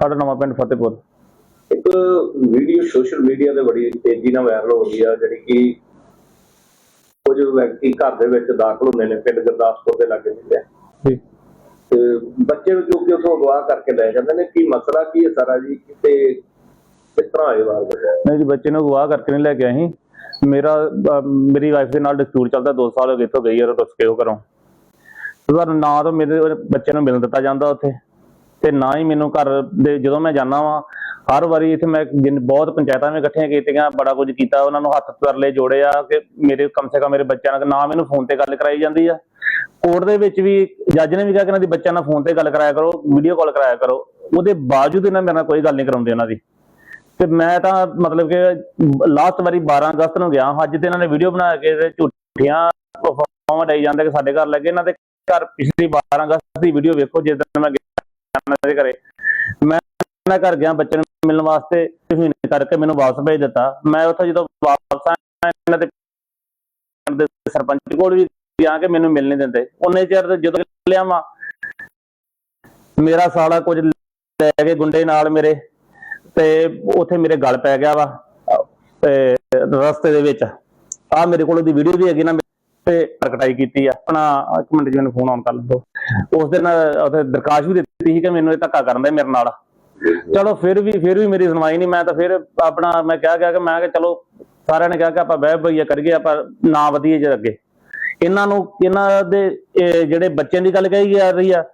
ਸਾਡਾ ਨਵਾਂ ਪਿੰਡ ਫਤਿਹਪੁਰ। ਇੱਕ ਵੀਡੀਓ ਸੋਸ਼ਲ ਮੀਡੀਆ ਤੇ ਬੜੀ ਤੇਜ਼ੀ ਨਾਲ ਵਾਇਰਲ ਹੋ ਰਹੀ ਆ ਜਿਹੜੀ ਕਿ ਕੁਝ ਵਿਅਕਤੀ ਘਰ ਦੇ ਵਿੱਚ ਦਾਖਲ ਹੁੰਦੇ ਨੇ ਪਿੰਡ ਗੁਰਦਾਸਪੁਰ ਦੇ ਲਾਗੇ ਜਿੱਥੇ ਜੀ। ਤੇ ਬੱਚੇ ਨੂੰ ਚੁੱਕ ਕੇ ਉੱਥੋਂ ਅਗਵਾ ਕਰਕੇ ਲੈ ਜਾਂਦੇ ਨੇ। ਕੀ ਮਸਲਾ ਕੀ ਹੈ ਸਾਰਾ ਜੀ? ਤੇ ਕਿਸ ਤਰ੍ਹਾਂ ਹੋਏ ਵਾਰ ਨਹੀਂ ਜੀ ਬੱਚੇ ਨੂੰ ਅਗਵਾ ਕਰਕੇ ਨਹੀਂ ਲੈ ਕੇ ਆਏ। ਮੇਰਾ ਮੇਰੀ ਵਾਈਫ ਦੇ ਨਾਲ ਡਿਸਪਿਊਟ ਚੱਲਦਾ 2 ਸਾਲ ਹੋ ਗਏ ਇੱਥੋਂ ਗਈ ਔਰ ਰੁੱਸ ਕੇ ਉਹ ਪਰ ਨਾ ਤਾਂ ਮੇਰੇ ਬੱਚੇ ਨੂੰ ਮਿਲਣ ਦਿੱਤਾ ਜਾਂਦਾ ਉੱਥੇ। ਤੇ ਨਾ ਹੀ ਮੈਨੂੰ ਘਰ ਦੇ ਜਦੋਂ ਮੈਂ ਜਾਂਦਾ ਵਾਂ, ਹਰ ਵਾਰੀ ਇੱਥੇ ਮੈਂ ਜਿੰਨ- ਬਹੁਤ ਪੰਚਾਇਤਾਂ ਵਿੱਚ ਇਕੱਠੀਆਂ ਕੀਤੀਆਂ, ਬੜਾ ਕੁਝ ਕੀਤਾ, ਉਹਨਾਂ ਨੂੰ ਹੱਥ ਤਰਲੇ ਜੋੜੇ ਆ ਕਿ ਮੇਰੇ ਕਮ ਸੇ ਕਮ ਮੇਰੇ ਬੱਚਿਆਂ ਨਾਲ ਨਾ ਮੈਨੂੰ ਫੋਨ ਤੇ ਗੱਲ ਕਰਾਈ ਜਾਂਦੀ ਆ। ਕੋਰਟ ਦੇ ਵਿੱਚ ਵੀ ਜੱਜ ਨੇ ਵੀ ਕਿਹਾ ਕਿ ਇਹਨਾਂ ਦੀ ਬੱਚਿਆਂ ਨਾਲ ਫੋਨ ਤੇ ਗੱਲ ਕਰਾਇਆ ਕਰੋ, ਵੀਡੀਓ ਕਾਲ ਕਰਾਇਆ ਕਰੋ, ਉਹਦੇ ਬਾਵਜੂਦ ਇਹਨਾਂ ਮੇਰੇ ਨਾਲ ਕੋਈ ਗੱਲ ਨਹੀਂ ਕਰਾਉਂਦੇ ਉਹਨਾਂ ਦੀ। ਤੇ ਮੈਂ ਤਾਂ ਮਤਲਬ ਕਿ ਲਾਸਟ ਵਾਰੀ 12 ਅਗਸਤ ਨੂੰ ਗਿਆ, ਅੱਜ ਤੇ ਇਹਨਾਂ ਨੇ ਵੀਡੀਓ ਬਣਾ ਕੇ ਤੇ ਝੂਠੀਆਂ ਫੋਟੋਆਂ ਡਾਈ ਜਾਂਦੇ ਕਿ ਸਾਡੇ ਘਰ ਲੱਗੇ ਇਹਨਾਂ ਦੇ ਘਰ ਪਿਛਲੀ 12 ਅਗਸਤ ਦੀ ਵੀਡੀਓ ਵੇਖੋ, ਜਿਸ ਦਿਨ ਮੈਂ ਗਿਆ ਦੇ ਘਰੇ। ਮੈਂ ਇਹਨਾਂ ਘਰ ਗਿਆ ਬੱਚੇ ਨੂੰ ਮਿਲਣ ਵਾਸਤੇ ਤੁਸੀਂ ਕਰਕੇ ਮੈਨੂੰ ਵਾਪਸ ਭੇਜ ਦਿੱਤਾ। ਮੈਂ ਉੱਥੇ ਜਦੋਂ ਵਾਪਸ ਆਇਆ, ਇਹਨਾਂ ਦੇ ਪਿੰਡ ਦੇ ਸਰਪੰਚ ਕੋਲ ਵੀ ਗਿਆ ਕਿ ਮੈਨੂੰ ਮਿਲ ਨਹੀਂ ਦਿੰਦੇ। ਉਹਨੇ ਚਿਰ ਜਦੋਂ ਲਿਆ ਵਾਂ, ਮੇਰਾ ਸਾਲਾ ਕੁਝ ਲੈ ਕੇ ਗੁੰਡੇ ਨਾਲ ਮੇਰੇ, ਤੇ ਉੱਥੇ ਮੇਰੇ ਗਲ ਪੈ ਗਿਆ ਵਾ, ਤੇ ਰਸਤੇ ਦੇ ਵਿੱਚ। ਆ ਮੇਰੇ ਕੋਲ ਉਹਦੀ ਵੀਡੀਓ ਵੀ ਹੈਗੀ ਨਾ, ਤੇ ਪ੍ਰਗਟਾਈ ਕੀਤੀ ਆ। ਆਪਣਾ ਇੱਕ ਮਿੰਟ ਜੀ, ਮੈਨੂੰ ਫੋਨ ਆਨ ਕਰ ਲਓ ਉਸ ਦਿਨ ਉਹਥੇ ਦਰਖਾਸਤ ਵੀ ਦਿੱਤੀ ਸੀ ਕਿ ਮੈਨੂੰ ਇਹ ਧੱਕਾ ਕਰਨ ਦਾ ਮੇਰੇ ਨਾਲ। ਚਲੋ ਫਿਰ ਵੀ ਫਿਰ ਵੀ ਮੇਰੀ ਸੁਣਵਾਈ ਨਹੀਂ। ਮੈਂ ਤਾਂ ਫਿਰ ਆਪਣਾ, ਮੈਂ ਕਿਹਾ ਗਿਆ ਕਿ ਮੈਂ ਕਿ ਚਲੋ, ਸਾਰਿਆਂ ਨੇ ਕਿਹਾ ਕਿ ਆਪਾਂ ਬਹਿ ਬਈਆ ਕਰੀਏ, ਆਪਾਂ ਨਾ ਵਧੀਏ ਜੇ ਅੱਗੇ। ਇਹਨਾਂ ਨੂੰ, ਇਹਨਾਂ ਦੇ ਜਿਹੜੇ ਬੱਚਿਆਂ ਦੀ ਗੱਲ ਕਹੀ ਜਾ ਰਹੀ ਆ,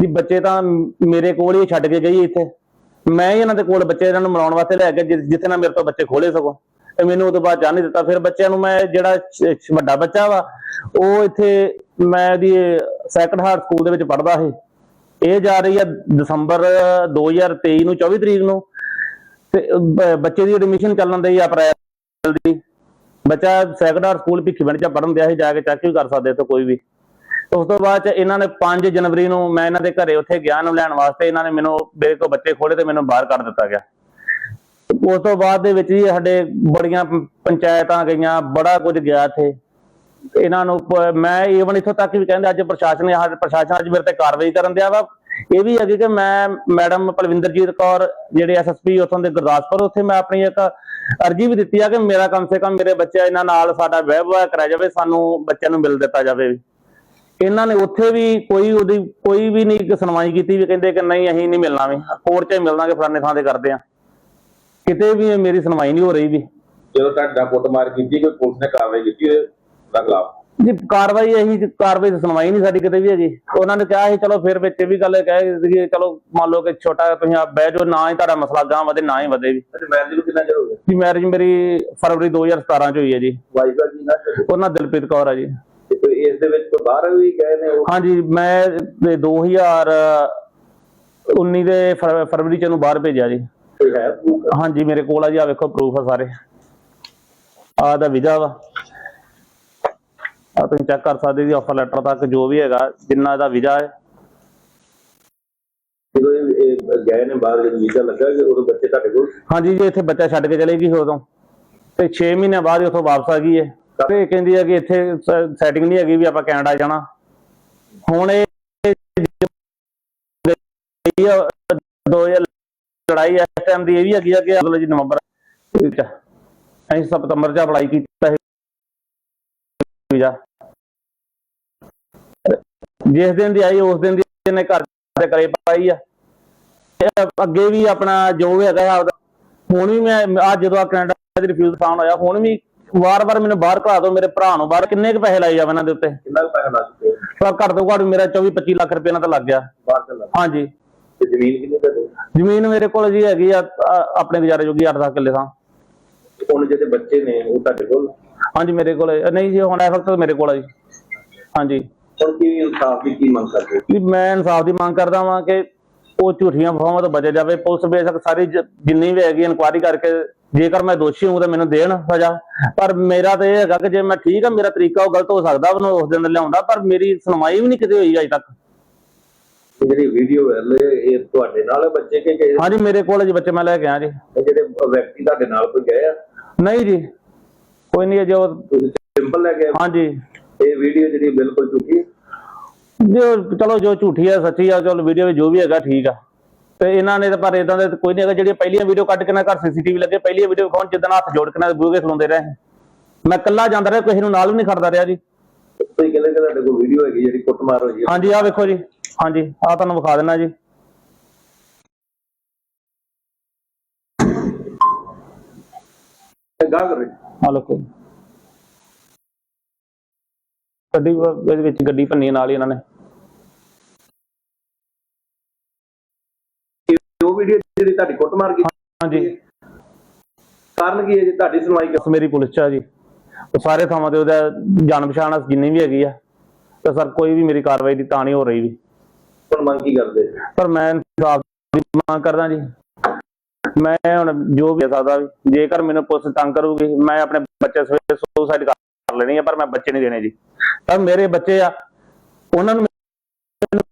ਵੀ ਬੱਚੇ ਤਾਂ ਮੇਰੇ ਕੋਲ ਹੀ ਛੱਡ ਕੇ ਗਈ ਇੱਥੇ। ਮੈਂ ਹੀ ਇਹਨਾਂ ਦੇ ਕੋਲ ਬੱਚੇ ਇਹਨਾਂ ਨੂੰ ਮਿਲਾਉਣ ਵਾਸਤੇ ਲੈ ਕੇ ਜਿੱਥੇ ਨਾ ਮੇਰੇ ਤੋਂ ਬੱਚੇ ਖੋਲੇ ਸਗੋਂ ਤੇ ਮੈਨੂੰ ਉਹ ਤੋਂ ਬਾਅਦ ਜਾਣ ਨਹੀਂ ਦਿੱਤਾ। ਫਿਰ ਬੱਚਿਆਂ ਨੂੰ ਮੈਂ ਜਿਹੜਾ ਵੱਡਾ ਬੱਚਾ ਵਾ, ਉਹ ਇੱਥੇ ਮੈਂ ਦੀ ਸੈਕੰਡ ਹਾਰਟ ਸਕੂਲ ਦੇ ਵਿੱਚ ਪੜਦਾ ਸੀ। ਇਹ ਜਾ ਰਹੀ ਆ ਦਸੰਬਰ 2023 ਨੂੰ 24 ਤਰੀਕ ਨੂੰ। ਤੇ ਬੱਚੇ ਦੀ ਐਡਮਿਸ਼ਨ ਚੱਲਣ ਦੀ ਅਪ੍ਰੈਲ ਦੀ। ਬੱਚਾ ਸੈਕੰਡ ਹਾਰਟ ਸਕੂਲ ਭਿੱਖੀਵਿੰਡ ਚ ਪੜਨ ਦਿਆ ਸੀ, ਜਾ ਕੇ ਚੈੱਕ ਵੀ ਕਰ ਸਕਦੇ ਇੱਥੋਂ ਕੋਈ ਵੀ। ਉਸ ਤੋਂ ਬਾਅਦ ਚ ਇਹਨਾਂ ਨੇ 5 ਜਨਵਰੀ ਨੂੰ ਮੈਂ ਇਹਨਾਂ ਦੇ ਘਰੇ ਉੱਥੇ ਗਿਆ ਨੂੰ ਲੈਣ ਵਾਸਤੇ। ਇਹਨਾਂ ਨੇ ਮੈਨੂੰ ਮੇਰੇ ਕੋਲ ਬੱਚੇ ਖੋਲੇ ਤੇ ਮੈਨੂੰ ਬਾਹਰ ਕੱਢ ਦਿੱਤਾ ਗਿਆ। ਉਸ ਤੋਂ ਬਾਅਦ ਦੇ ਵਿੱਚ ਜੀ ਸਾਡੇ ਬੜੀਆਂ ਪੰਚਾਇਤਾਂ ਗਈਆਂ, ਬੜਾ ਕੁਝ ਗਿਆ ਇੱਥੇ। ਇਹਨਾਂ ਨੂੰ ਮੈਂ ਈਵਨ ਇੱਥੋਂ ਤੱਕ ਵੀ ਕਹਿੰਦੇ ਅੱਜ ਪ੍ਰਸ਼ਾਸਨ ਨੇ ਪ੍ਰਸ਼ਾਸਨ ਅੱਜ ਮੇਰੇ ਤੇ ਕਾਰਵਾਈ ਕਰਨ ਦਿਆ ਵਾ। ਇਹ ਵੀ ਹੈਗੀ ਕਿ ਮੈਂ ਮੈਡਮ ਪਲਵਿੰਦਰਜੀਤ ਕੌਰ, ਜਿਹੜੇ ਐਸਐਸਪੀ ਉੱਥੋਂ ਦੇ ਗੁਰਦਾਸਪੁਰ, ਉੱਥੇ ਮੈਂ ਆਪਣੀ ਇੱਕ ਅਰਜੀ ਵੀ ਦਿੱਤੀ ਆ ਕਿ ਮੇਰਾ ਕਮ ਸੇ ਕਮ ਮੇਰੇ ਬੱਚੇ ਇਹਨਾਂ ਨਾਲ ਸਾਡਾ ਵਿਆਹ ਕਰਾਇਆ ਜਾਵੇ, ਸਾਨੂੰ ਬੱਚਿਆਂ ਨੂੰ ਮਿਲ ਦਿੱਤਾ ਜਾਵੇ। ਇਹਨਾਂ ਨੇ ਉੱਥੇ ਵੀ ਕੋਈ ਉਹਦੀ, ਕੋਈ ਵੀ ਨਹੀਂ ਸੁਣਵਾਈ ਕੀਤੀ ਵੀ ਕਹਿੰਦੇ ਕਿ ਨਹੀਂ ਅਸੀਂ ਨਹੀਂ ਮਿਲਣਾ ਵੀ, ਕੋਰਟ 'ਚ ਮਿਲਣਾਗੇ ਫਲਾਣੇ ਥਾਂ ਤੇ ਕਰਦੇ ਆ। ਕਿਤੇ ਵੀ ਮੇਰੀ ਸੁਣਵਾਈ ਨਹੀਂ ਹੋ ਰਹੀ ਵੀ। ਜਦੋਂ ਤੁਹਾਡਾ ਕੁੱਟਮਾਰ ਕੀਤੀ, ਕੋਈ ਪੁਲਿਸ ਨੇ ਕਾਰਵਾਈ ਕੀਤੀ ਉਹਦੇ ਖਿਲਾਫ ਜੀ ਕਾਰਵਾਈ ਇਹੀ ਕਾਰਵਾਈ ਦੀ ਸੁਣਵਾਈ ਨਹੀਂ ਸਾਡੀ ਕਿਤੇ ਵੀ ਹੈਗੀ। ਉਹਨਾਂ ਨੇ ਕਿਹਾ ਸੀ ਚਲੋ ਫਿਰ ਵਿੱਚ ਵੀ ਗੱਲ ਕਹਿ ਕਿ ਚਲੋ ਮੰਨ ਲਓ ਕਿ ਛੋਟਾ ਤੁਸੀਂ ਆਪ ਬਹਿ ਜਾਓ ਨਾ ਹੀ ਤੁਹਾਡਾ ਮਸਲਾ ਗਾਂ ਵਧੇ ਨਾ ਹੀ ਵਧੇ ਵੀ। ਮੈਰਿਜ ਨੂੰ ਕਿੰਨਾ ਚਿਰ ਹੋ ਗਿਆ? ਜੀ ਮੈਰਿਜ ਮੇਰੀ ਫਰਵਰੀ 2017 ਚ ਹੋਈ ਹੈ ਜੀ। ਵਾਈਫ ਦਾ ਕੀ ਨਾ ਉਹਨਾਂ ਦਿਲਪ੍ਰੀਤ ਕੌਰ ਆ ਜੀ। ਇਸ ਦੇ ਵਿੱਚ ਕੋਈ ਬਾਹਰ ਵੀ ਗਏ ਨੇ ਉਹ? ਹਾਂਜੀ ਮੈਂ ਤੇ 2019 ਦੇ ਫਰ- ਫਰਵਰੀ ਚ ਇਹਨੂੰ ਬਾਹਰ ਭੇਜਿਆ ਜੀ। ਹੈ? ਹਾਂਜੀ ਮੇਰੇ ਕੋਲ ਆ ਜੀ ਆ ਵੇਖੋ ਪ੍ਰੂਫ ਆ ਸਾਰੇ। ਆ ਦਾ ਵੀਜ਼ਾ ਵਾ। ਆ ਤੁਸੀਂ ਚੈੱਕ ਕਰ ਸਕਦੇ ਜੀ ਆਫਰ ਲੈਟਰ ਤੱਕ ਜੋ ਵੀ ਹੈਗਾ ਜਿੰਨਾ ਇਹਦਾ ਵੀਜ਼ਾ ਹੈ। ਜਦੋਂ ਇਹ ਇਹ ਗਏ ਨੇ ਬਾਹਰ ਜਦੋਂ ਵੀਜ਼ਾ ਲੱਗਾ ਕਿ ਉਦੋਂ ਬੱਚੇ ਤੁਹਾਡੇ ਕੋਲ? ਹਾਂਜੀ ਜੀ ਇੱਥੇ ਬੱਚਾ ਛੱਡ ਕੇ ਚਲੇ ਗਈ ਉਦੋਂ। ਤੇ 6 ਮਹੀਨੇ ਬਾਅਦ ਉੱਥੋਂ ਵਾਪਸ ਆ ਗਈ ਹੈ। ਤੇ ਕਹਿੰਦੀ ਹੈ ਕਿ ਇੱਥੇ ਸੈਟਿੰਗ ਨਹੀਂ ਹੈਗੀ ਵੀ ਆਪਾਂ ਕੈਨੇਡਾ ਜਾਣਾ। ਹੁਣ ਇਹ ਗਈ ਆ, ਦੋ ਹਜ਼ਾਰ ਲੜਾਈ ਇਸ ਟਾਈਮ ਦੀ ਇਹ ਵੀ ਹੈਗੀ ਆ ਕਿ ਅਗਲੇ ਜੀ ਨਵੰਬਰ ਅਸੀਂ ਸਤੰਬਰ ਚ ਅਪਲਾਈ ਕੀਤਾ ਸੀ ਵੀਜ਼ਾ। ਜਿਸ ਦਿਨ ਦੀ ਆਈ ਉਸ ਦਿਨ ਦੀ ਇਹਨੇ ਘਰ ਦੇ ਕਰੇ ਪਾਈ ਆ। ਤੇ ਅੱਗੇ ਵੀ ਆਪਣਾ ਜੋ ਵੀ ਹੈਗਾ ਆਪਦਾ ਹੁਣ ਵੀ ਮੈਂ ਅੱਜ ਜਦੋਂ ਆ ਕੈਨੇਡਾ ਦੀ ਰਿਫਿਊਜ਼ ਫਾਉਣ ਹੋਇਆ ਹੁਣ ਵੀ ਵਾਰ-ਵਾਰ ਮੈਨੂੰ ਬਾਹਰ ਘਲਾ ਦੋ ਮੇਰੇ ਭਰਾ ਨੂੰ ਬਾਹਰ ਕਿੰਨੇ ਕੁ ਪੈਸੇ ਲਾਏ ਜਾਵੇ ਇਹਨਾਂ ਦੇ ਉੱਤੇ? ਕਿੰਨਾ ਕੁ ਪੈਸਾ ਲੱਗ ਚੁੱਕੇ ਪਰ ਘੱਟ ਤੋਂ ਘੱਟ ਮੇਰਾ 24-25 ਲੱਖ ਰੁਪਏ ਨਾਲ ਤਾਂ ਲੱਗ ਗਿਆ। ਬਾਹਰ ਚੱਲਾ ਹਾਂਜੀ। ਤੇ ਜ਼ਮੀਨ ਕਿੰਨੀ ਤੇ ਜ਼ਮੀਨ ਮੇਰੇ ਕੋਲ ਜੀ ਹੈਗੀ ਆ ਆਪਣੇ ਗੁਜ਼ਾਰੇ ਜੋਗੀ 8-10 ਕਿੱਲੇ ਥਾਂ ਹੁਣ ਜਿਹੜੇ ਬੱਚੇ ਨੇ ਉਹ ਤੁਹਾਡੇ ਕੋਲ? ਹਾਂਜੀ ਮੇਰੇ ਕੋਲ। ਨਹੀਂ ਜੀ ਹੁਣ ਇਸ ਵਕਤ ਮੇਰੇ ਕੋਲ ਆ ਜੀ। ਹਾਂਜੀ। ਹੁਣ ਕੀ ਇਨਸਾਫ ਦੀ ਕੀ ਮੰਗ ਕਰਦੇ ਹੋ? ਵੀ ਮੈਂ ਇਨਸਾਫ ਦੀ ਮੰਗ ਕਰਦਾ ਵਾਂ ਕਿ ਉਹ ਝੂਠੀਆਂ ਫੋਮਾਂ ਤੋਂ ਬਚੇ ਜਾਵੇ। ਪੁਲਿਸ ਬੇਸ਼ੱਕ ਸਾਰੀ ਜ- ਜਿੰਨੀ ਵੀ ਹੈਗੀ ਇਨਕੁਆਇਰੀ ਕਰਕੇ ਜੇਕਰ ਮੈਂ ਦੋਸ਼ੀ ਹਾਂ ਤਾਂ ਮੈਨੂੰ ਦੇਣ ਸਜ਼ਾ। ਪਰ ਮੇਰਾ ਤਾਂ ਇਹ ਹੈਗਾ ਕਿ ਜੇ ਮੈਂ ਠੀਕ ਆ ਮੇਰਾ ਤਰੀਕਾ ਉਹ ਗਲਤ ਹੋ ਸਕਦਾ ਉਹਨੂੰ ਉਸ ਦਿਨ ਲਿਆਉਂਦਾ ਪਰ ਮੇਰੀ ਸੁਣਵਾਈ ਵੀ ਨਹੀਂ ਕਿਤੇ ਹੋਈ ਅਜੇ ਤੱਕ। ਇਹ ਜਿਹੜੀ ਵੀਡੀਓ ਹੈ ਇਹ ਤੁਹਾਡੇ ਨਾਲ ਹੈ ਬੱਚੇ ਕੇ ਕਿ ਹਾਂਜੀ ਮੇਰੇ ਕੋਲ ਜੀ ਬੱਚੇ ਮੈਂ ਲੈ ਕੇ ਆਇਆ ਜੀ। ਇਹ ਜਿਹੜੇ ਵਿਅਕਤੀ ਤੁਹਾਡੇ ਨਾਲ ਕੋਈ ਗਏ ਆ? ਨਹੀਂ ਜੀ ਕੋਈ ਨਹੀਂ ਜੋ ਤੁਸੀਂ ਸਿੰਪਲ ਲੈ ਕੇ ਆਏ? ਹਾਂਜੀ। ਇਹ ਵੀਡੀਓ ਜਿਹੜੀ ਬਿਲਕੁਲ ਝੂਠੀ ਹੈ। ਜੋ ਚਲੋ ਜੋ ਝੂਠੀ ਹੈ ਸੱਚੀ ਆ ਚਲੋ ਵੀਡੀਓ ਵਿੱਚ ਜੋ ਵੀ ਹੈਗਾ ਠੀਕ ਆ। ਤੇ ਇਹਨਾਂ ਨੇ ਤਾਂ ਪਰ ਇਦਾਂ ਦੇ ਕੋਈ ਨਹੀਂ ਹੈਗਾ ਜਿਹੜੀਆਂ ਪਹਿਲੀਆਂ ਵੀਡੀਓ ਕੱਢ ਕੇ ਨਾ ਘਰ ਸੀਸੀਟੀਵੀ ਲੱਗੇ ਪਹਿਲੀਆਂ ਵੀਡੀਓ ਵਿਖਾਉਣ ਜਿੱਦਾਂ ਹੱਥ ਜੋੜ ਕੇ ਨਾ ਬੂਹੇ ਖਲੋਂਦੇ ਰਹੇ। ਮੈਂ ਇਕੱਲਾ ਜਾਂਦਾ ਰਿਹਾ ਕਿਸੇ ਨੂੰ ਨਾਲ ਵੀ ਨਹੀਂ ਖੜਦਾ ਰਿਹਾ ਜੀ। ਤੁਸੀਂ ਕਹਿੰਦੇ ਕਿ ਤੁਹਾਡੇ ਕੋਲ ਵੀਡੀਓ ਹੈਗੀ ਜਿਹੜੀ ਕੁੱਟਮਾਰ ਹੋਈ ਹੈ ਹਾਂਜੀ ਆਹ ਵੇਖੋ ਜੀ। ਹਾਂਜੀ ਆਹ ਤੁਹਾਨੂੰ ਵਿਖਾ ਦਿੰਦਾ ਜੀ। ਗਾਹ ਕਰ ਰਹੇ ਆਹ ਲੋ ਕੋਈ। ਗੱਡੀ ਇਹਦੇ ਵਿੱਚ ਗੱਡੀ ਭੰਨੀ ਨਾਲ ਹੀ ਇਹਨਾਂ ਨੇ ਉਹ ਵੀਡੀਓ ਜਿਹੜੀ ਤੁਹਾਡੀ ਕੁੱਟਮਾਰ ਕੀਤੀ ਹਾਂਜੀ। ਕਾਰਨ ਕੀ ਹੈ ਜੀ? ਤੁਹਾਡੀ ਸੁਣਵਾਈ ਕਿਉਂ ਮੇਰੀ ਪੁਲਿਸ ਚ ਆ ਜੀ। ਉਹ ਸਾਰੇ ਥਾਵਾਂ ਤੇ ਉਹਦਾ ਜਾਣ ਪਛਾਣ ਜਿੰਨੀ ਵੀ ਹੈਗੀ ਆ। ਤੇ ਸਰ ਕੋਈ ਵੀ ਮੇਰੀ ਕਾਰਵਾਈ ਦੀ ਤਾਂ ਨਹੀਂ ਹੋ ਰਹੀ ਵੀ। ਹੁਣ ਮੰਗ ਕੀ ਕਰਦੇ? ਪਰ ਮੈਂ ਇਨਸਾਫ ਦੀ ਮੰਗ ਕਰਦਾ ਜੀ। ਮੈਂ ਹੁਣ ਜੋ ਵੀ ਸਕਦਾ ਵੀ ਜੇਕਰ ਮੈਨੂੰ ਪੁਲਿਸ ਤੰਗ ਕਰੂਗੀ ਮੈਂ ਆਪਣੇ ਬੱਚੇ ਸਵੇਰੇ ਸੁਸਾਈਡ ਕਰ ਲੈਣੀ ਆ ਪਰ ਮੈਂ ਬੱਚੇ ਨਹੀਂ ਦੇਣੇ ਜੀ। ਪਰ ਮੇਰੇ ਬੱਚੇ ਆ ਉਹਨਾਂ ਨੂੰ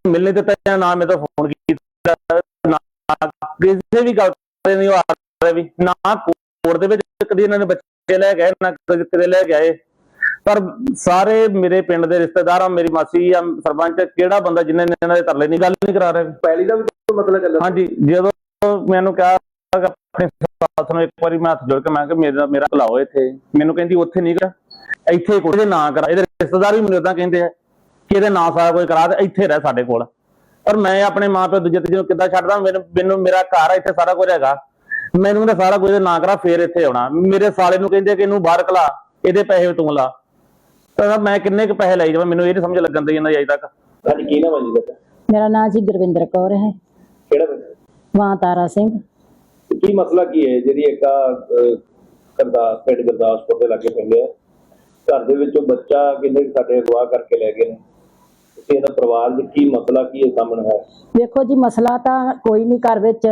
ਮਿਲਣੇ ਦਿੱਤਾ ਜਾਂ ਨਾ ਮੇਰੇ ਤੋਂ ਫੋਨ ਕੀਤਾ। ਕਿਸੇ ਵੀ ਗੱਲ ਤੇ ਨਹੀਂ ਉਹ ਆ ਰਿਹਾ ਵੀ ਨਾ ਕੋਰਟ ਦੇ ਵਿੱਚ ਕਦੀ ਇਹਨਾਂ ਨੇ ਬੱਚੇ ਲੈ ਗਏ ਨਾ ਕਦੇ ਕਦੇ ਲੈ ਕੇ ਆਏ। ਪਰ ਸਾਰੇ ਮੇਰੇ ਪਿੰਡ ਦੇ ਰਿਸ਼ਤੇਦਾਰ ਆ ਮੇਰੀ ਮਾਸੀ ਆ ਸਰਪੰਚ ਕਿਹੜਾ ਬੰਦਾ ਜਿਨ੍ਹਾਂ ਨੇ ਇਹਨਾਂ ਦੇ ਤਰਲੇ ਨਹੀਂ ਗੱਲ ਨਹੀਂ ਕਰਾ ਰਿਹਾ। ਵੀ ਪਹਿਲੀ ਦਾ ਵੀ ਕੋਈ ਮਤਲਬ ਚੱਲ ਹਾਂਜੀ ਜਦੋਂ ਮੈਨੂੰ ਕਿਹਾ ਕਿ ਆਪਣੇ ਸਾਥ ਨੂੰ ਇੱਕ ਵਾਰੀ ਮੈਂ ਹੱਥ ਜੋੜ ਕੇ ਮੈਂ ਕਿ ਮੇਰਾ ਮੇਰਾ ਭਲਾਓ ਇੱਥੇ। ਮੈਨੂੰ ਕਹਿੰਦੀ ਉੱਥੇ ਨਹੀਂ ਕਰ ਇੱਥੇ ਕੋਈ ਇਹਦੇ ਨਾਂ ਕਰਾ। ਇਹਦੇ ਰਿਸ਼ਤੇਦਾਰ ਵੀ ਮੈਨੂੰ ਇਦਾਂ ਕਹਿੰਦੇ ਆ ਕਿ ਇਹਦੇ ਨਾਂ ਸਾਰਾ ਕੋਈ ਕਰਾ ਤੇ ਇੱਥੇ ਰਹਿ ਸਾਡੇ ਕੋਲ। ਪਰ ਮੈਂ ਆਪਣੇ ਮਾਂ ਪਿਓ ਦੂਜੇ ਤੀਜੇ ਨੂੰ ਕਿੱਦਾਂ ਛੱਡਦਾ? ਮੈਨੂੰ ਮੇਰਾ ਘਰ ਇੱਥੇ ਸਾਰਾ ਕੁਝ ਹੈਗਾ। ਮੈਨੂੰ ਤਾਂ ਸਾਰਾ ਕੁਝ ਨਾਂ ਕਰਾ ਫੇਰ ਇੱਥੇ ਆਉਣਾ। ਮੇਰੇ ਸਾਲੇ ਨੂੰ ਕਹਿੰਦੇ ਕਿ ਇਹਨੂੰ ਬਾਹਰ ਕਲਾ ਇਹਦੇ ਪੈਸੇ ਤੂੰ ਲਾ। ਤਾਂ ਮੈਂ ਕਿੰਨੇ ਕੁ ਪੈਸੇ ਲਾਈ ਜਾਵਾਂ? ਮੈਨੂੰ ਇਹ ਨਹੀਂ ਸਮਝ ਲੱਗਣ ਦੀ ਜਾਂਦਾ ਅਜੇ ਤੱਕ। ਤੁਹਾਡੀ ਕੀ ਨਾਮ ਹੈ ਜੀ? ਬੇਟਾ ਮੇਰਾ ਨਾਮ ਜੀ ਗੁਰਵਿੰਦਰ ਕੌਰ ਹੈ। ਕਿਹੜਾ ਪਿੰਡ? ਵਾਂ ਤਾਰਾ ਸਿੰਘ। ਕੀ ਮਸਲਾ ਕੀ ਹੈ? ਜਿਹੜੀ ਇੱਕ ਆ ਕਰਦਾਸ ਪਿੰਡ ਗੁਰਦਾਸਪੁਰ ਦੇ ਲਾਗੇ ਪਿੰਡ ਹੈ ਘਰ ਦੇ ਵਿੱਚੋਂ ਬੱਚਾ ਕਿੰਨੇ ਸਾਡੇ ਅਗਵਾ ਕਰਕੇ ਲੈ ਗਏ ਨੇ? ਤੁਸੀਂ ਇਹਦਾ ਪਰਿਵਾਰ ਦੇ ਕੀ ਮਸਲਾ, ਕੀ ਹੈ ਸਾਹਮਣੇ ਹੈ ਵੇਖੋ ਜੀ, ਮਸਲਾ ਤਾਂ ਕੋਈ ਨਹੀਂ ਘਰ ਵਿੱਚ,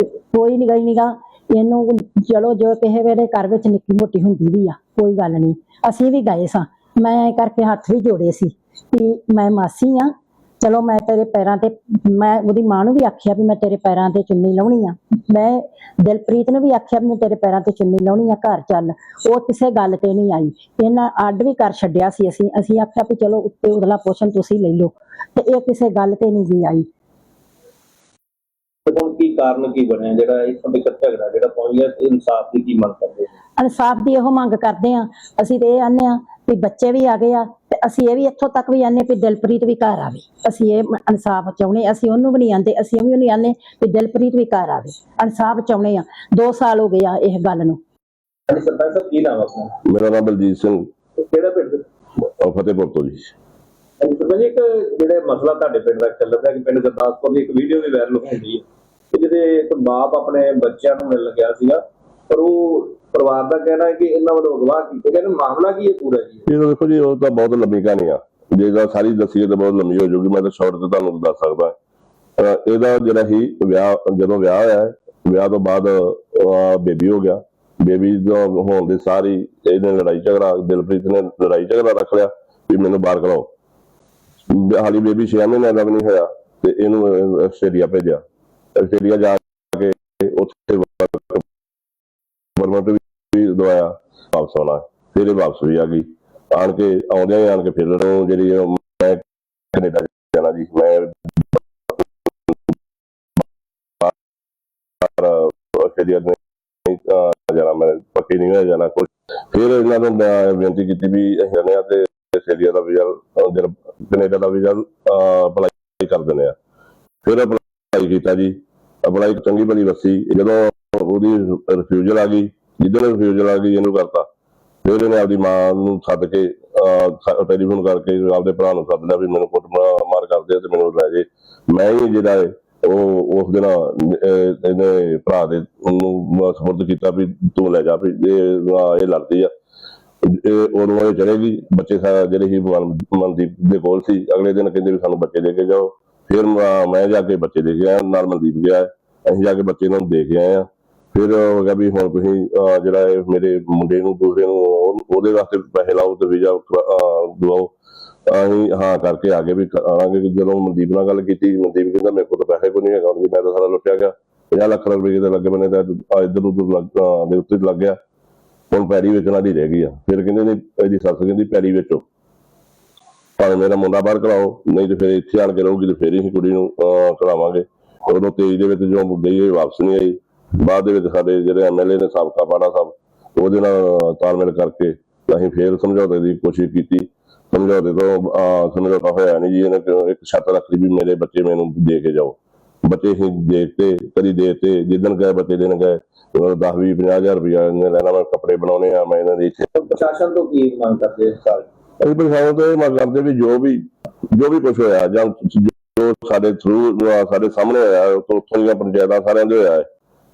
ਕੋਈ ਨਹੀਂ ਗਈ ਨੀਗਾ ਇਹਨੂੰ ਚਲੋ, ਜੋ ਕਿਸੇ ਵੇਲੇ ਘਰ ਵਿੱਚ ਨਿੱਕੀ ਮੋਟੀ ਹੁੰਦੀ ਵੀ ਆ, ਕੋਈ ਗੱਲ ਨਹੀਂ। ਅਸੀਂ ਵੀ ਗਏ ਸਾਂ। ਮੈਂ ਐਂ ਕਰਕੇ ਹੱਥ ਵੀ ਜੋੜੇ ਸੀ ਕਿ ਮੈਂ ਮਾਸੀ ਆ ਚਲੋ ਮੈਂ ਤੇਰੇ ਪੈਰਾਂ ਤੇ ਮੈਂ ਉਹਦੀ ਮਾਂ ਨੂੰ ਵੀ ਆਖਿਆ ਵੀ ਮੈਂ ਤੇਰੇ ਪੈਰਾਂ ਤੇ ਚੁੰਨੀ ਲਾਉਣੀ ਆ। ਮੈਂ ਦਿਲਪ੍ਰੀਤ ਨੂੰ ਵੀ ਆਖਿਆ ਵੀ ਮੈਂ ਤੇਰੇ ਪੈਰਾਂ ਤੇ ਚੁੰਨੀ ਲਾਉਣੀ ਆ ਘਰ ਚੱਲ। ਉਹ ਕਿਸੇ ਗੱਲ ਤੇ ਨਹੀਂ ਆਈ। ਇਹਨਾਂ ਅੱਡ ਵੀ ਕਰ ਛੱਡਿਆ ਸੀ ਅਸੀਂ। ਅਸੀਂ ਆਖਿਆ ਵੀ ਚਲੋ ਉੱਤੇ ਉਦਲਾ ਪੋਸ਼ਨ ਤੁਸੀਂ ਲੈ ਲਓ। ਤੇ ਇਹ ਕਿਸੇ ਗੱਲ ਤੇ ਨਹੀਂ ਜੀ ਆਈ। ਤੇ ਹੁਣ ਕੀ ਕਾਰਨ ਕੀ ਬਣਿਆ? ਜਿਹੜਾ ਇਸ ਤੋਂ ਤੱਕ ਝਗੜਾ ਜਿਹੜਾ ਪਹੁੰਚ ਗਿਆ ਇਨਸਾਫ ਦੀ ਕੀ ਮੰਗ ਕਰਦੇ? ਇਨਸਾਫ ਦੀ ਇਹੋ ਮੰਗ ਕਰਦੇ ਆ। ਅਸੀਂ ਤੇ ਇਹ ਆਨੇ ਆ ਵੀ ਬੱਚੇ ਵੀ ਆ ਗਏ ਆ। ਅਸੀਂ ਇਹ ਵੀ ਇੱਥੋਂ ਤੱਕ ਵੀ ਆਨੇ ਵੀ ਦਿਲਪ੍ਰੀਤ ਵੀ ਘਰ ਆਵੇ। ਅਸੀਂ ਇਹ ਇਨਸਾਫ ਚਾਹੁੰਦੇ ਅਸੀਂ ਉਹਨੂੰ ਵੀ ਨਹੀਂ ਆਂਦੇ ਅਸੀਂ ਵੀ ਨਹੀਂ ਆਨੇ ਵੀ ਦਿਲਪ੍ਰੀਤ ਵੀ ਘਰ ਆਵੇ। ਇਨਸਾਫ ਚਾਹੁੰਦੇ ਆ 2 ਸਾਲ ਹੋ ਗਏ ਆ ਇਹ ਗੱਲ ਨੂੰ। ਸਰਪੰਚ ਸਾਹਿਬ ਕੀ ਨਾਮ ਆਪਣਾ? ਮੇਰਾ ਨਾਮ ਬਲਜੀਤ ਸਿੰਘ। ਕਿਹੜਾ ਪਿੰਡ? ਫਤਿਹਪੁਰ ਤੋਂ ਜੀ। ਸਰਪੰਚ ਜੀ, ਇੱਕ ਜਿਹੜੇ ਮਸਲਾ ਤੁਹਾਡੇ ਪਿੰਡ ਦਾ ਚੱਲ ਰਿਹਾ ਕਿ ਪਿੰਡ ਗੁਰਦਾਸਪੁਰ ਦੀ ਇੱਕ ਵੀਡੀਓ ਵੀ ਵਾਇਰਲ ਹੁੰਦੀ ਹੈ ਕਿ ਜਿਹਦੇ ਇੱਕ ਬਾਪ ਆਪਣੇ ਬੱਚਿਆਂ ਨੂੰ ਮਿਲਣ ਗਿਆ ਸੀਗਾ ਪਰ ਉਹ ਪਰਿਵਾਰ ਦਾ ਕਹਿਣਾ ਹੈ ਕਿ ਇਹਨਾਂ ਵੱਲੋਂ ਅਗਵਾ ਕੀਤੇ ਗਏ ਨੇ ਮਾਮਲਾ ਕੀ ਹੈ ਪੂਰਾ ਜੀ? ਇਹ ਤਾਂ ਦੇਖੋ ਜੀ, ਉਹ ਤਾਂ ਬਹੁਤ ਲੰਬੀ ਕਹਾਣੀ ਆ। ਜੇ ਤਾਂ ਸਾਰੀ ਦੱਸੀਏ ਤਾਂ ਬਹੁਤ ਲੰਮੀ ਹੋ ਜਾਊਗੀ। ਮੈਂ ਤਾਂ ਸ਼ਾਰਟ ਤੇ ਤੁਹਾਨੂੰ ਦੱਸ ਸਕਦਾ। ਇਹਦਾ ਜਿਹੜਾ ਹੀ ਵਿਆਹ, ਜਦੋਂ ਵਿਆਹ ਹੋਇਆ, ਵਿਆਹ ਤੋਂ ਬਾਅਦ ਬੇਬੀ ਹੋ ਗਿਆ। ਬੇਬੀ ਦਾ ਹੋਣ ਦੇ ਸਾਰੀ ਇਹਨੇ ਲੜਾਈ ਝਗੜਾ, ਦਿਲਪ੍ਰੀਤ ਨੇ ਲੜਾਈ ਝਗੜਾ ਰੱਖ ਲਿਆ ਵੀ ਮੈਨੂੰ ਬਾਹਰ ਕਰਾਓ ਹਾਲੀ ਬੇਬੀ 6 ਮਹੀਨਿਆਂ ਦਾ ਵੀ ਨਹੀਂ ਹੋਇਆ ਤੇ ਇਹਨੂੰ ਆਸਟ੍ਰੇਲੀਆ ਭੇਜਿਆ। ਆਸਟ੍ਰੇਲੀਆ ਜਾ ਕੇ ਉੱਥੇ ਪਰਮਿਟ ਵੀ ਦਵਾਇਆ ਵਾਪਸ ਆਉਣਾ। ਫਿਰ ਇਹ ਵਾਪਸ ਵੀ ਆ ਗਈ। ਆਣ ਕੇ ਆਉਂਦਿਆਂ ਹੀ ਆਣ ਕੇ ਫਿਰ ਨੂੰ ਜਿਹੜੀ ਮੈਂ ਕੈਨੇਡਾ ਜਾਣਾ ਜੀ ਮੈਂ ਆਸਟ੍ਰੇਲੀਆ ਨੇ ਜਾਣਾ ਮੈਂ ਪੱਕੀ ਨਹੀਂ ਜਾਣਾ ਕੁਛ ਫਿਰ ਇਹਨਾਂ ਨੂੰ ਬੇਨਤੀ ਕੀਤੀ ਵੀ ਅਸੀਂ ਜਾਂਦੇ ਤੇ ਆਸਟ੍ਰੇਲੀਆ ਦਾ ਵੀਜ਼ਾ ਅਹ, ਕੈਨੇਡਾ ਦਾ ਵੀਜ਼ਾ ਅਪਲਾਈ ਕਰ ਦਿੰਦੇ ਆ ਫਿਰ ਅਪਲਾਈ ਕੀਤਾ ਜੀ। ਅਪਲਾਈ ਚੰਗੀ ਭਲੀ ਵਸੀ ਜਦੋਂ ਉਹਦੀ ਰਿਫਿਊਜ਼ਲ ਆ ਗਈ ਜਿੱਦਣ ਰਿਫਿਊਜ਼ਲ ਆ ਗਈ, ਇਹਨੂੰ ਕਰਤਾ। ਫਿਰ ਇਹਨੇ ਆਪਦੀ ਮਾਂ ਨੂੰ ਸੱਦ ਕੇ ਟੈਲੀਫੋਨ ਕਰਕੇ ਆਪਦੇ ਭਰਾ ਨੂੰ ਸੱਦ ਲਿਆ ਵੀ ਮੈਨੂੰ ਕੁੱਟ ਮਾਰ- ਕਰਦੇ ਤੇ ਮੈਨੂੰ ਲੈ ਜੇ। ਮੈਂ ਹੀ ਜਿਹੜਾ ਹੈ ਉਹ, ਉਸ ਦਿਨ ਇਹਨੇ ਭਰਾ ਦੇ ਉਹਨੂੰ ਸਪੋਰਟ ਕੀਤਾ ਵੀ ਤੂੰ ਲੈ ਜਾ ਵੀ ਇਹ ਲੜਦੀ ਆ। ਇਹ ਉਦੋਂ ਇਹ ਚਲੇਗੀ ਬੱਚੇ ਸਾ, ਜਿਹੜੇ ਹੀ ਮਨਦੀਪ ਦੇ ਕੋਲ ਸੀ। ਅਗਲੇ ਦਿਨ ਕਹਿੰਦੇ ਵੀ ਸਾਨੂੰ ਬੱਚੇ ਦੇ ਕੇ ਜਾਓ। ਫਿਰ ਮੈਂ ਮੈਂ ਜਾ ਕੇ ਬੱਚੇ ਦੇ ਕੇ ਆਇਆ, ਨਾਲ ਮਨਦੀਪ ਗਿਆ। ਅਸੀਂ ਜਾ ਕੇ ਬੱਚੇ ਨੂੰ ਦੇ ਕੇ ਆਏ ਆ। ਫਿਰ ਹੋ ਗਿਆ ਵੀ ਹੁਣ ਤੁਸੀਂ ਜਿਹੜਾ ਇਹ ਮੇਰੇ ਮੁੰਡੇ ਨੂੰ ਦੂਸਰੇ ਨੂੰ ਉਹਦੇ ਵਾਸਤੇ ਪੈਸੇ ਲਾਓ ਤੇ ਵੀਜ਼ਾ ਦਵਾਓ। ਅਸੀਂ ਹਾਂ ਕਰਕੇ ਆ ਗਏ ਵੀ ਕਰਾਂਗੇ ਜਦੋਂ ਮਨਦੀਪ ਨਾਲ ਗੱਲ ਕੀਤੀ ਮਨਦੀਪ ਕਹਿੰਦਾ ਮੇਰੇ ਕੋਲ ਤਾਂ ਪੈਸੇ ਕੋਈ ਨਹੀਂ ਹੈਗਾ ਉਹਦੀ ਮੈਂ ਤਾਂ ਸਾਰਾ ਲੁੱਟਿਆ ਗਿਆ। 50 ਲੱਖ ਰੁਪਏ ਕਿਤੇ ਲੱਗੇ ਬਨੇ ਤਾਂ ਇੱਧਰ ਉੱਧਰ ਦੇ ਉੱਤੇ ਲੱਗ ਗਿਆ। ਹੁਣ ਪੈਰੀ ਵੇਚਣ ਵਾਲੀ ਰਹਿ ਗਈ ਆ। ਫਿਰ ਕਹਿੰਦੇ ਨੇ ਇਹਦੀ ਸੱਸ ਕਹਿੰਦੀ ਪੈਰੀ ਵੇਚੋ। ਭਾਵੇਂ ਮੇਰਾ ਮੁੰਡਾ ਬਾਹਰ ਕਰਾਓ ਨਹੀਂ ਤੇ ਫਿਰ ਇੱਥੇ ਆਣ ਕੇ ਰਹੂਗੀ ਤੇ ਫਿਰ ਹੀ ਕੁੜੀ ਨੂੰ ਅਹ, ਕਰਾਵਾਂਗੇ। ਉਦੋਂ ਤੇਜ ਦੇ ਵਿੱਚ ਜੋ ਗਈ ਇਹ ਵਾਪਸ ਨਹੀਂ ਆਈ ਬਾਅਦ ਦੇ ਵਿੱਚ ਸਾਡੇ ਜਿਹੜੇ ਐਮਐਲਏ ਨੇ ਸਾਬਕਾ ਪਾੜਾ ਸਾਹਿਬ ਉਹਦੇ ਨਾਲ ਤਾਲਮੇਲ ਕਰਕੇ ਅਸੀਂ ਫੇਰ ਸਮਝੌਤੇ ਦੀ ਕੋਸ਼ਿਸ਼ ਕੀਤੀ। ਸਮਝੌਤੇ ਤੋਂ ਸਮਝੌਤਾ ਹੋਇਆ ਨਹੀਂ ਜੀ ਇਹਨੇ ਇੱਕ ਸ਼ਰਤ ਰੱਖੀ ਵੀ ਮੇਰੇ ਬੱਚੇ ਮੈਨੂੰ ਦੇ ਕੇ ਜਾਓ। ਬੱਚੇ ਹੀ ਦੇਤੇ ਕਦੀ ਦੇਤੇ ਜਿੱਦਣ ਗਏ ਬੱਚੇ ਦੇਣ ਗਏ ਉਹਨਾਂ ਦਾ 10 20 50000 ਰੁਪਇਆ ਇਹਨੇ ਲੈਣਾ ਮੈਂ ਕੱਪੜੇ ਬਣਾਉਣੇ ਆ ਮੈਂ ਇਹਨਾਂ ਦੇ ਇੱਥੇ ਪ੍ਰਸ਼ਾਸਨ ਤੋਂ ਕੀ ਮੰਗ ਕਰਦੇ ਸਾਲ? ਅਸੀਂ ਪ੍ਰਸ਼ਾਸਨ ਤੋਂ ਇਹ ਮੰਗ ਕਰਦੇ ਵੀ ਜੋ ਵੀ ਜੋ ਵੀ ਕੁਝ ਹੋਇਆ ਜਾਂ ਜੋ ਸਾਡੇ ਥਰੂ ਸਾਡੇ ਸਾਹਮਣੇ ਹੋਇਆ ਉੱਥੋਂ ਉੱਥੋਂ ਦੀਆਂ ਪੰਚਾਇਤਾਂ ਸਾਰਿਆਂ ਦੇ ਹੋਇਆ ਹੈ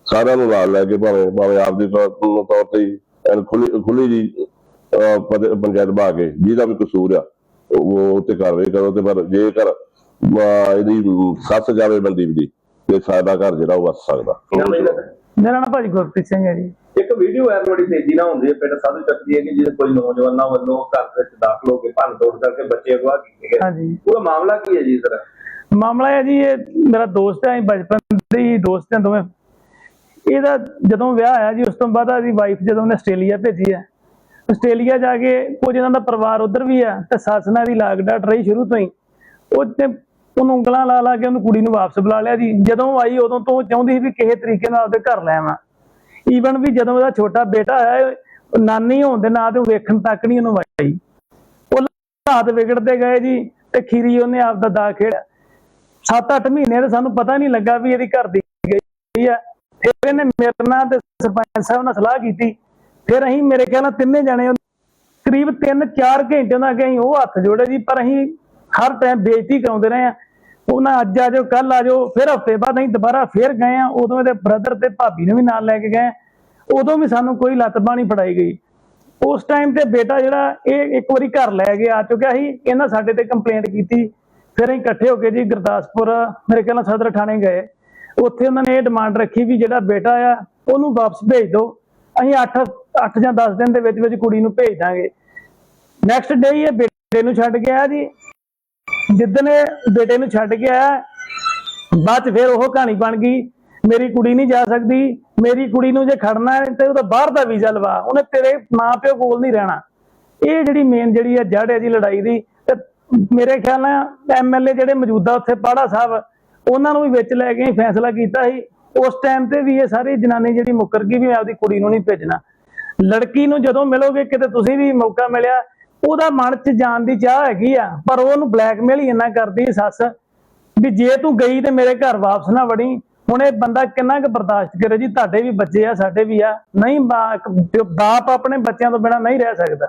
ਸਾਰਿਆਂ ਨੂੰ ਨਾਲ ਲੈ ਕੇ ਭਾਵੇਂ ਭਾਵੇਂ ਆਪ ਦੀ ਤੌਰ ਤੇ ਹੀ ਐਨ ਖੁੱਲੀ ਖੁੱਲੀ ਜੀ ਪੰਚਾਇਤ ਬਾ ਕੇ ਜਿਹਦਾ ਵੀ ਕਸੂਰ ਆ ਉਹ ਤੇ ਕਾਰਵਾਈ ਕਰੋ ਤੇ ਪਰ ਜੇਕਰ ਇਹਦੀ ਸੱਸ ਜਾਵੇ ਬੰਦੀ ਦੀ ਤੇ ਸਾਡਾ ਘਰ ਜਿਹੜਾ ਉਹ ਵਸ ਸਕਦਾ? ਮੇਰਾ ਨਾਮ ਭਾਜੀ ਗੁਰਪ੍ਰੀਤ ਸਿੰਘ ਹੈ ਜੀ। ਇੱਕ ਵੀਡੀਓ ਵਾਇਰਲ ਬੜੀ ਤੇਜ਼ੀ ਨਾਲ ਹੁੰਦੀ ਹੈ ਪਿੰਡ ਸਾਧੂ ਚੱਕਦੀ ਹੈ ਕਿ ਜਿਹਦੇ ਕੋਈ ਨੌਜਵਾਨਾਂ ਵੱਲੋਂ ਘਰ ਵਿੱਚ ਦਾਖਲ ਹੋ ਕੇ ਭੰਨ ਤੋੜ ਕਰਕੇ ਬੱਚੇ ਅਗਵਾ ਕੀਤੇ ਗਏ। ਹਾਂਜੀ। ਪੂਰਾ ਮਾਮਲਾ ਕੀ ਹੈ ਜੀ ਸਰ ਮਾਮਲਾ ਹੈ ਜੀ ਇਹ ਮੇਰਾ ਦੋਸਤ ਹੈ ਬਚਪਨ ਦੇ ਹੀ ਦੋਸਤ ਹਾਂ ਦੋਵੇਂ ਇਹਦਾ ਜਦੋਂ ਵਿਆਹ ਆਇਆ ਜੀ, ਉਸ ਤੋਂ ਬਾਅਦ ਇਹਦੀ ਵਾਈਫ ਜਦੋਂ ਉਹਨੇ ਆਸਟ੍ਰੇਲੀਆ ਭੇਜੀ ਹੈ। ਆਸਟ੍ਰੇਲੀਆ ਜਾ ਕੇ ਕੁਝ ਇਹਨਾਂ ਦਾ ਪਰਿਵਾਰ ਉਧਰ ਵੀ ਹੈ ਤੇ ਸੱਸ ਨਾਲ ਦੀ ਲਾਗ ਡਾਟ ਰਹੀ ਸ਼ੁਰੂ ਤੋਂ ਹੀ। ਉਹ ਤੇ ਉਹਨੂੰ ਉਂਗਲਾਂ ਲਾ ਲਾ ਕੇ ਉਹਨੂੰ ਕੁੜੀ ਨੂੰ ਵਾਪਸ ਬੁਲਾ ਲਿਆ ਜੀ। ਜਦੋਂ ਆਈ, ਉਦੋਂ ਤੋਂ ਚਾਹੁੰਦੀ ਸੀ ਵੀ ਕਿਸੇ ਤਰੀਕੇ ਨਾਲ ਉਹਦੇ ਘਰ ਲੈ ਆਵਾਂ। ਈਵਨ ਵੀ ਜਦੋਂ ਉਹਦਾ ਛੋਟਾ ਬੇਟਾ ਹੈ ਨਾਨੀ ਹੋਣ ਦੇ ਨਾਂ ਤੇ ਉਹ ਵੇਖਣ ਤੱਕ ਨਹੀਂ ਉਹਨੂੰ ਵਾਈ ਉਹ ਹਾਲਾਤ ਵਿਗੜਦੇ ਗਏ ਜੀ ਤੇ ਖੀਰੀ ਉਹਨੇ ਆਪ ਦਾ ਦਾ ਖੇਡਿਆ 7-8 ਮਹੀਨੇ ਤੇ ਸਾਨੂੰ ਪਤਾ ਨਹੀਂ ਲੱਗਾ ਵੀ ਇਹਦੀ ਘਰ ਦੀ ਗਈ ਹੈ। ਫਿਰ ਇਹਨੇ ਮੇਰੇ ਨਾਲ ਤੇ ਸਰਪੰਚ ਸਾਹਿਬ ਨਾਲ ਸਲਾਹ ਕੀਤੀ। ਫਿਰ ਅਸੀਂ ਮੇਰੇ ਖਿਆਲ ਨਾਲ ਤਿੰਨੇ ਜਾਣੇ ਕਰੀਬ 3-4 ਘੰਟੇ ਉਹਨਾਂ ਅੱਗੇ ਅਸੀਂ ਉਹ ਹੱਥ ਜੋੜੇ ਜੀ, ਪਰ ਅਸੀਂ ਹਰ ਟਾਈਮ ਬੇਇੱਜ਼ਤੀ ਕਰਾਉਂਦੇ ਰਹੇ ਆ ਉਹਨਾਂ ਅੱਜ ਆ ਜਾਓ ਕੱਲ ਆ ਜਾਓ, ਫਿਰ ਹਫ਼ਤੇ ਬਾਅਦ ਅਸੀਂ ਦੁਬਾਰਾ ਫਿਰ ਗਏ ਆ ਉਦੋਂ ਇਹਦੇ ਬ੍ਰਦਰ ਤੇ ਭਾਬੀ ਨੂੰ ਵੀ ਨਾਲ ਲੈ ਕੇ ਗਏ। ਉਦੋਂ ਵੀ ਸਾਨੂੰ ਕੋਈ ਲੱਤ ਬਾਣੀ ਫੜਾਈ ਗਈ। ਉਸ ਟਾਈਮ ਤੇ ਬੇਟਾ ਜਿਹੜਾ ਇਹ ਇੱਕ ਵਾਰੀ ਘਰ ਲੈ ਕੇ ਆ ਚੁੱਕਿਆ ਸੀ, ਇਹਨਾਂ ਸਾਡੇ ਤੇ ਕੰਪਲੇਂਟ ਕੀਤੀ। ਫਿਰ ਅਸੀਂ ਇਕੱਠੇ ਹੋ ਕੇ ਜੀ ਗੁਰਦਾਸਪੁਰ, ਮੇਰੇ ਖਿਆਲ ਨਾਲ ਸਦਰ ਥਾਣੇ ਗਏ। ਉੱਥੇ ਉਹਨਾਂ ਨੇ ਇਹ ਡਿਮਾਂਡ ਰੱਖੀ ਵੀ ਜਿਹੜਾ ਬੇਟਾ ਆ, ਉਹਨੂੰ ਵਾਪਸ ਭੇਜ ਦਿਓ। ਅਸੀਂ 8 8 ਜਾਂ 10 ਦਿਨ ਦੇ ਵਿੱਚ ਵਿੱਚ ਕੁੜੀ ਨੂੰ ਭੇਜ ਦਾਂਗੇ। ਨੈਕਸਟ ਡੇ ਇਹ ਬੇਟੇ ਨੂੰ ਛੱਡ ਗਿਆ ਜੀ। ਜਿੱਦਣ ਇਹ ਬੇਟੇ ਨੂੰ ਛੱਡ ਕੇ ਬਾਅਦ ਚ ਫਿਰ ਉਹ ਕਹਾਣੀ ਬਣ ਗਈ, ਮੇਰੀ ਕੁੜੀ ਨਹੀਂ ਜਾ ਸਕਦੀ, ਮੇਰੀ ਕੁੜੀ ਨੂੰ ਜੇ ਖੜਨਾ ਹੈ ਤੇ ਉਹਦਾ ਬਾਹਰ ਦਾ ਵੀਜ਼ਾ ਲਵਾ, ਉਹਨੇ ਤੇਰੇ ਮਾਂ ਪਿਓ ਕੋਲ ਨਹੀਂ ਰਹਿਣਾ। ਇਹ ਜਿਹੜੀ ਮੇਨ ਜਿਹੜੀ ਹੈ ਜੜ ਹੈ ਜੀ ਲੜਾਈ ਦੀ, ਤੇ ਮੇਰੇ ਖਿਆਲ ਨਾਲ ਐਮਐਲਏ ਜਿਹੜੇ ਮੌਜੂਦਾ ਉੱਥੇ ਪਾੜਾ ਸਾਹਿਬ ਉਹਨਾਂ ਨੂੰ ਵੀ ਵਿੱਚ ਲੈ ਕੇ ਫੈਸਲਾ ਕੀਤਾ ਸੀ। ਉਸ ਟਾਈਮ ਤੇ ਵੀ ਇਹ ਸਾਰੀ ਜਨਾਨੀ ਜਿਹੜੀ ਮੁੱਕਰ ਗਈ ਵੀ ਆਪਦੀ ਕੁੜੀ ਨੂੰ ਨਹੀਂ ਭੇਜਣਾ। ਲੜਕੀ ਨੂੰ ਜਦੋਂ ਮਿਲੋਗੇ, ਕਿਤੇ ਤੁਸੀਂ ਵੀ ਮੌਕਾ ਮਿਲਿਆ, ਉਹਦਾ ਮਨ 'ਚ ਜਾਣ ਦੀ ਚਾਹ ਹੈਗੀ ਆ, ਪਰ ਉਹ ਉਹਨੂੰ ਬਲੈਕਮੇਲ ਹੀ ਇੰਨਾ ਕਰਦੀ ਸੱਸ, ਵੀ ਜੇ ਤੂੰ ਗਈ ਤੇ ਮੇਰੇ ਘਰ ਵਾਪਸ ਨਾ ਵੜੀ। ਹੁਣ ਇਹ ਬੰਦਾ ਕਿੰਨਾ ਕੁ ਬਰਦਾਸ਼ਤ ਕਰੇ ਜੀ, ਤੁਹਾਡੇ ਵੀ ਬੱਚੇ ਆ, ਸਾਡੇ ਵੀ ਆ। ਨਹੀਂ ਬਾ- ਬਾਪ ਆਪਣੇ ਬੱਚਿਆਂ ਤੋਂ ਬਿਨਾ ਨਹੀਂ ਰਹਿ ਸਕਦਾ।